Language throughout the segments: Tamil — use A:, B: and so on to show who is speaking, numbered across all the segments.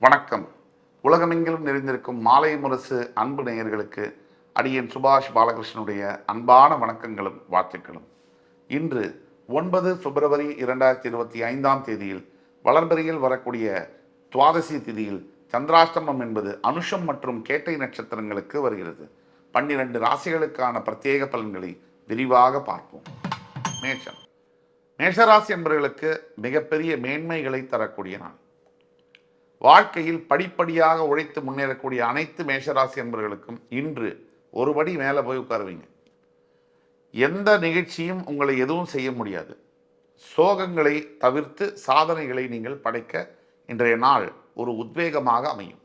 A: வணக்கம். உலகமெங்கிலும் நிறைந்திருக்கும் மாலை முரசு அன்பு நேயர்களுக்கு அடியன் சுபாஷ் பாலகிருஷ்ணனுடைய அன்பான வணக்கங்களும் வாழ்த்துக்களும். இன்று ஒன்பது பிப்ரவரி இரண்டாயிரத்தி இருபத்தி ஐந்தாம் தேதியில் வளர்பிறையில் வரக்கூடிய துவாதசி திதியில் சந்திராஷ்டமம் என்பது அனுஷம் மற்றும் கேட்டை நட்சத்திரங்களுக்கு வருகிறது. பன்னிரண்டு ராசிகளுக்கான பிரத்யேக பலன்களை விரிவாக பார்ப்போம். மேஷம். மேஷராசி என்பவர்களுக்கு மிகப்பெரிய மேன்மைகளை தரக்கூடிய நாள். வாழ்க்கையில் படிப்படியாக உழைத்து முன்னேறக்கூடிய அனைத்து மேஷராசி என்பவர்களுக்கும் இன்று ஒருபடி மேலே போய் உட்காருவீங்க எந்த நிகழ்ச்சியும் உங்களை எதுவும் செய்ய முடியாது. சோகங்களை தவிர்த்து சாதனைகளை நீங்கள் படைக்க இன்றைய நாள் ஒரு உத்வேகமாக அமையும்.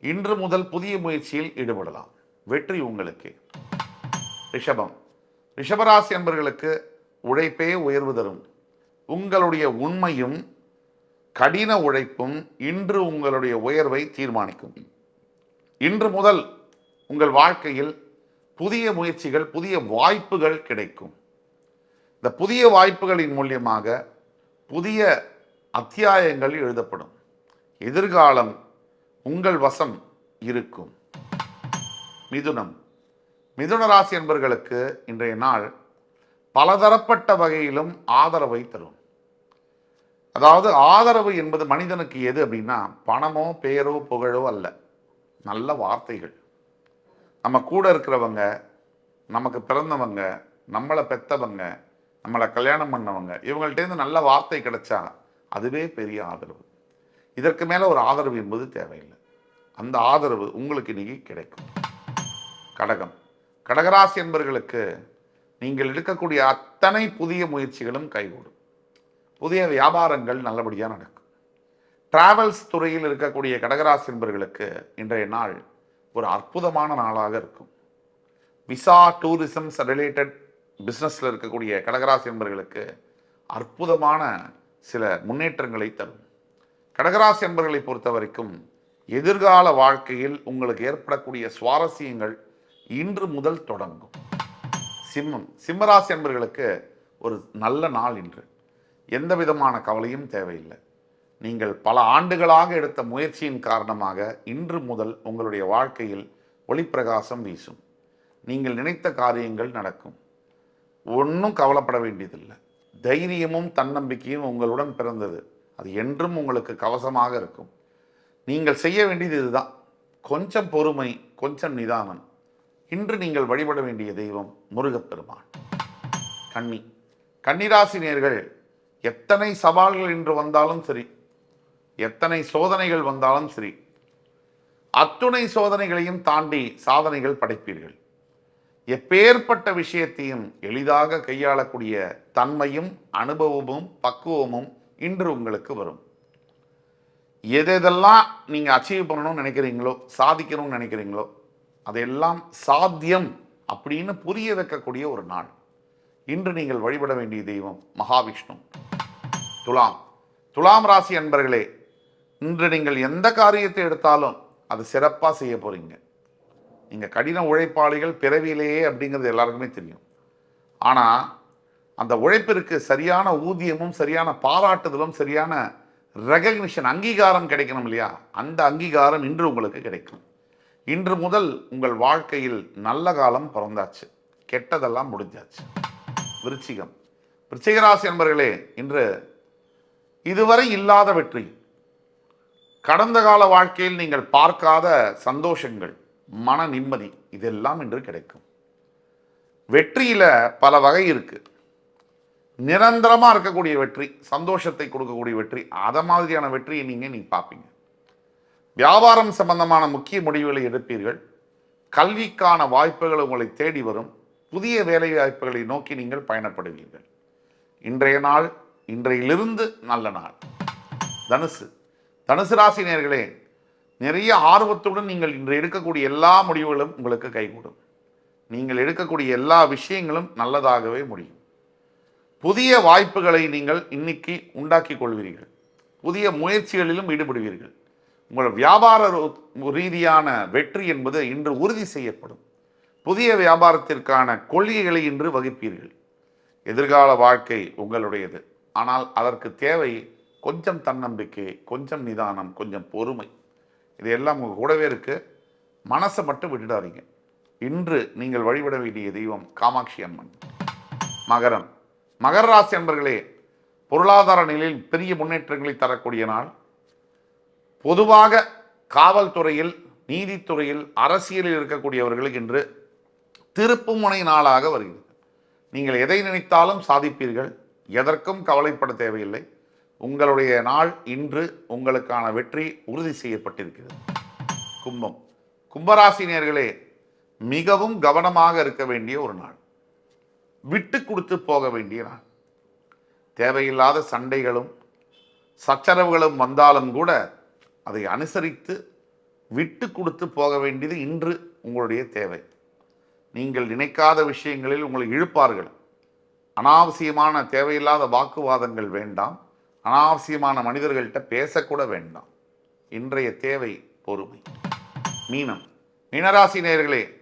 A: இன்று முதல் புதிய முயற்சியில் ஈடுபடலாம். வெற்றி உங்களுக்கு. ரிஷபம். ரிஷபராசி என்பவர்களுக்கு உழைப்பே உயர்வு தரும். உங்களுடைய உண்மையும் கடின உழைப்பும் இன்று உங்களுடைய உயர்வை தீர்மானிக்கும். இன்று முதல் உங்கள் வாழ்க்கையில் புதிய முயற்சிகள் புதிய வாய்ப்புகள் கிடைக்கும். இந்த புதிய வாய்ப்புகளின் மூலியமாக புதிய அத்தியாயங்கள் எழுதப்படும். எதிர்காலம் உங்கள் வசம் இருக்கும். மிதுனம். மிதுன ராசி என்பவர்களுக்கு இன்றைய நாள் பலதரப்பட்ட வகையிலும் ஆதரவை தரும். அதாவது ஆதரவு என்பது மனிதனுக்கு எது அப்படின்னா பணமோ பெயரோ புகழோ அல்ல. நல்ல வார்த்தைகள். நம்ம கூட இருக்கிறவங்க நமக்கு பிறந்தவங்க நம்மளை பெத்தவங்க நம்மளை கல்யாணம் பண்ணவங்க இவங்கள்ட்டேருந்து நல்ல வார்த்தை கிடைச்சா அதுவே பெரிய ஆதரவு. இதற்கு மேலே ஒரு ஆதரவு என்பது தேவையில்லை. அந்த ஆதரவு உங்களுக்கு இன்னைக்கு கிடைக்கும். கடகம். கடகராசி என்பவர்களுக்கு நீங்கள் எடுக்கக்கூடிய அத்தனை புதிய முயற்சிகளும் கைகூடும். புதிய வியாபாரங்கள் நல்லபடியாக நடக்கும். டிராவல்ஸ் துறையில் இருக்கக்கூடிய கடகராசி என்பர்களுக்கு இன்றைய நாள் ஒரு அற்புதமான நாளாக இருக்கும். விசா டூரிசம்ஸ் ரிலேட்டட் பிஸ்னஸில் இருக்கக்கூடிய கடகராசி என்பர்களுக்கு அற்புதமான சில முன்னேற்றங்களை தரும். கடகராசி என்பர்களை பொறுத்த வரைக்கும் எதிர்கால வாழ்க்கையில் உங்களுக்கு ஏற்படக்கூடிய சுவாரஸ்யங்கள் இன்று முதல் தொடங்கும். சிம்மம் சிம்மராசி என்பர்களுக்கு ஒரு நல்ல நாள் இன்று. எந்த விதமான கவலையும் தேவையில்லை. நீங்கள் பல ஆண்டுகளாக எடுத்த முயற்சியின் காரணமாக இன்று முதல் உங்களுடைய வாழ்க்கையில் ஒளிப்பிரகாசம் வீசும். நீங்கள் நினைத்த காரியங்கள் நடக்கும். ஒன்றும் கவலைப்பட வேண்டியதில்லை. தைரியமும் தன்னம்பிக்கையும் உங்களுடன் பிறந்தது. அது என்றும் உங்களுக்கு கவசமாக இருக்கும். நீங்கள் செய்ய வேண்டியது இதுதான். கொஞ்சம் பொறுமை கொஞ்சம் நிதானம். இன்று நீங்கள் வழிபட வேண்டிய தெய்வம் முருகப்பெருமான். கன்னி. கன்னிராசி நேர்கள் எத்தனை சவால்கள் இன்று வந்தாலும் சரி எத்தனை சோதனைகள் வந்தாலும் சரி அத்துணை சோதனைகளையும் தாண்டி சாதனைகள் படைப்பீர்கள். எப்பேற்பட்ட விஷயத்தையும் எளிதாக கையாளக்கூடிய தன்மையும் அனுபவமும் பக்குவமும் இன்று உங்களுக்கு வரும். எதெல்லாம் நீங்கள் அச்சீவ் பண்ணணும்னு நினைக்கிறீங்களோ சாதிக்கணும்னு நினைக்கிறீங்களோ அதையெல்லாம் சாத்தியம் அப்படின்னு புரிய வைக்கக்கூடிய ஒரு நாள். இன்று நீங்கள் வழிபட வேண்டிய தெய்வம் மகாவிஷ்ணு. துலாம். துலாம் ராசி அன்பர்களே இன்று நீங்கள் எந்த காரியத்தை எடுத்தாலும் அது சிறப்பாக செய்ய போகிறீங்க நீங்கள் கடின உழைப்பாளிகள் பிறவியிலேயே அப்படிங்கிறது எல்லாருக்குமே தெரியும். ஆனால் அந்த உழைப்பிற்கு சரியான ஊதியமும் சரியான பாராட்டுதலும் சரியான ரெகக்னிஷன் அங்கீகாரம் கிடைக்கணும் இல்லையா? அந்த அங்கீகாரம் இன்று உங்களுக்கு கிடைக்கும். இன்று முதல் உங்கள் வாழ்க்கையில் நல்ல காலம் பிறந்தாச்சு. கெட்டதெல்லாம் முடிஞ்சாச்சு. விருச்சிகம். விருச்சிகராசி என்பர்களே இன்று இதுவரை இல்லாத வெற்றி. கடந்த கால வாழ்க்கையில் நீங்கள் பார்க்காத சந்தோஷங்கள் மன நிம்மதி இதெல்லாம் இன்று கிடைக்கும். வெற்றியில் பல வகை இருக்கு. நிரந்தரமாக இருக்கக்கூடிய வெற்றி சந்தோஷத்தை கொடுக்கக்கூடிய வெற்றி அதை மாதிரியான வெற்றியை நீங்கள் நீங்கள் பார்ப்பீங்க. வியாபாரம் சம்பந்தமான முக்கிய முடிவுகளை எடுப்பீர்கள். கல்விக்கான வாய்ப்புகள் உங்களை தேடி வரும். புதிய வேலை வாய்ப்புகளை நோக்கி நீங்கள் பயணப்படுவீர்கள். இன்றைய நாள் இன்றையிலிருந்து நல்ல நாள். தனுசு. தனுசு ராசி நேர்களே நிறைய ஆர்வத்துடன் நீங்கள் இன்று எடுக்கக்கூடிய எல்லா முடிவுகளும் உங்களுக்கு கைகூடும். நீங்கள் எடுக்கக்கூடிய எல்லா விஷயங்களும் நல்லதாகவே முடியும். புதிய வாய்ப்புகளை நீங்கள் இன்னைக்கு உண்டாக்கி கொள்வீர்கள். புதிய முயற்சிகளிலும் ஈடுபடுவீர்கள். உங்கள் வியாபார ரீதியான வெற்றி என்பது இன்று உறுதி செய்யப்படும். புதிய வியாபாரத்திற்கான கொள்கைகளை இன்று வகுப்பீர்கள். எதிர்கால வாழ்க்கை உங்களுடையது. ஆனால் அதற்கு தேவை கொஞ்சம் தன்னம்பிக்கை கொஞ்சம் நிதானம் கொஞ்சம் பொறுமை. இது எல்லாம் உங்கள் கூடவே இருக்குது மனசை மட்டும் விட்டுடாதீங்க. இன்று நீங்கள் வழிபட வேண்டிய தெய்வம் காமாட்சி அம்மன். மகரம். மகர ராசி அன்பர்களே பொருளாதார நிலையில் பெரிய முன்னேற்றங்களை தரக்கூடிய நாள். பொதுவாக காவல்துறையில் நீதித்துறையில் அரசியலில் இருக்கக்கூடியவர்களுக்கு இன்று திருப்புமுனை நாளாக வருகிறது. நீங்கள் எதை நினைத்தாலும் சாதிப்பீர்கள். எதற்கும் கவலைப்பட தேவையில்லை. உங்களுடைய நாள் இன்று உங்களுக்கான வெற்றி உறுதி செய்யப்பட்டிருக்கிறது. கும்பம். கும்பராசினியர்களே மிகவும் கவனமாக இருக்க வேண்டிய ஒரு நாள். விட்டு கொடுத்து போக வேண்டிய நாள். தேவையில்லாத சண்டைகளும் சச்சரவுகளும் வந்தாலும் கூட அதை அனுசரித்து விட்டு கொடுத்து போக வேண்டியது இன்று உங்களுடைய தேவை. நீங்கள் நினைக்காத விஷயங்களில் உங்களை இழுப்பார்கள். அனாவசியமான தேவையில்லாத வாக்குவாதங்கள் வேண்டாம். அனாவசியமான மனிதர்கள்ட்ட பேசக்கூட வேண்டாம். இன்றைய தேவை பொறுமை. மீனம். மீனராசி நேர்களே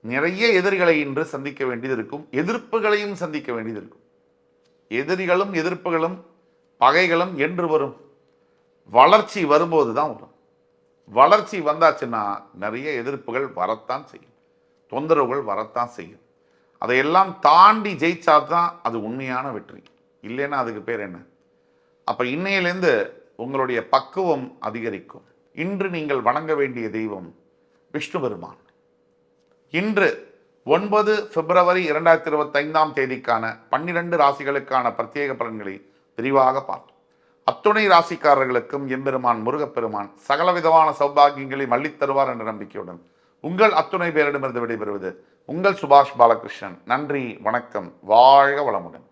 A: நிறைய எதிரிகளை இன்று சந்திக்க வேண்டியது இருக்கும். எதிர்ப்புகளையும் சந்திக்க வேண்டியது இருக்கும். எதிரிகளும் எதிர்ப்புகளும் பகைகளும் என்று வரும். வளர்ச்சி வரும்போது தான் வரும். வளர்ச்சி வந்தாச்சுன்னா நிறைய எதிர்ப்புகள் வரத்தான் செய்யும். தொந்தரவுகள் வரத்தான் செய்யும். அதையெல்லாம் தாண்டி ஜெயிச்சா தான் அது உண்மையான வெற்றி. இல்லைன்னா அதுக்கு பேர் என்ன? அப்போ இன்னையிலேருந்து உங்களுடைய பக்குவம் அதிகரிக்கும். இன்று நீங்கள் வணங்க வேண்டிய தெய்வம் விஷ்ணு பெருமான். இன்று ஒன்பது பிப்ரவரி இரண்டாயிரத்தி இருபத்தைந்தாம் தேதிக்கான பன்னிரண்டு ராசிகளுக்கான பிரத்யேக பலன்களை விரிவாக பார்த்தோம். அத்துணை ராசிக்காரர்களுக்கும் எம்பெருமான் முருகப்பெருமான் சகலவிதமான சௌபாகியங்களை மள்ளித் தருவார் என்ற நம்பிக்கையுடன் உங்கள் அத்துணை பேரிடமிருந்து விடைபெறுவது உங்கள் சுபாஷ் பாலகிருஷ்ணன். நன்றி வணக்கம் வாழ்க வளமுடன்.